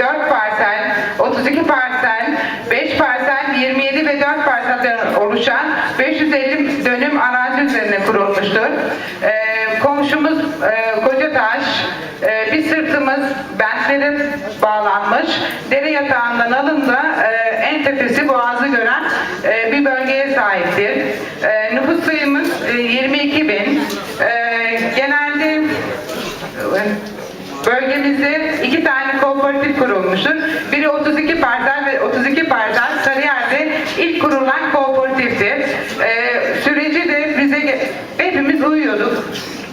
4 parsel, 32 parsel, 5 parsel, 27 ve 4 parselden oluşan 550 dönüm arazi üzerine kurulmuştur. Ee, komşumuz e, Kocataş, e, bir sırtımız bentlere bağlanmış, dere yatağından alında e, en tepesi boğazı gören e, bir bölgeye sahiptir. E, nüfus sayımız e, 22 bin. E, genelde e, Bölgemizde iki tane kurulmuştur. Biri 32 parsel ve 32 parsel Sarıyer'de ilk kurulan kooperatiftir. Ee, süreci de bize hepimiz uyuyorduk.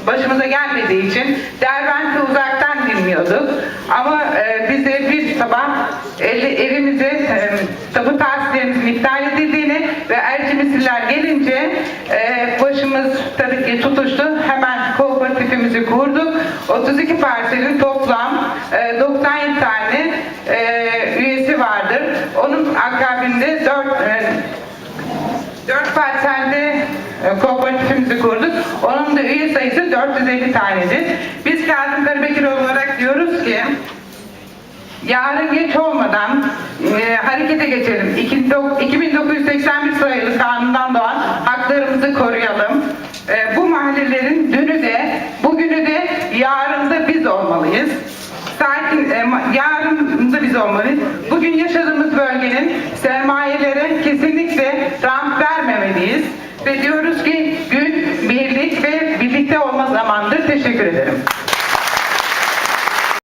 Başımıza gelmediği için Derbent'i uzaktan bilmiyorduk. Ama e, bize bir sabah el- evimize e, tapu tahsillerimizin iptal edildiğini ve ercimisiller gelince e, başımız tabii ki tutuştu. Hemen kooperatifimizi kurduk. 32 parselin toplam e, 97 tane e, üyesi vardır. Onun akabinde 4 4 parselde e, kooperatifimizi kurduk. Onun da üye sayısı 450 tanedir. Biz Kazım Karabekir olarak diyoruz ki yarın geç olmadan e, harekete geçelim. İki- dok- 2981 sayılı kanundan doğan haklarımızı koruyalım. E, bu mahallelerin dünü de bugünü de yarın da biz olmalıyız. Sakin, e, ma- yarın da biz olmalıyız. Bugün yaşadığımız bölgenin sermayelere kesinlikle rant vermemeliyiz. Ve diyoruz ki gün birlik ve birlikte olma zamandır. Teşekkür ederim.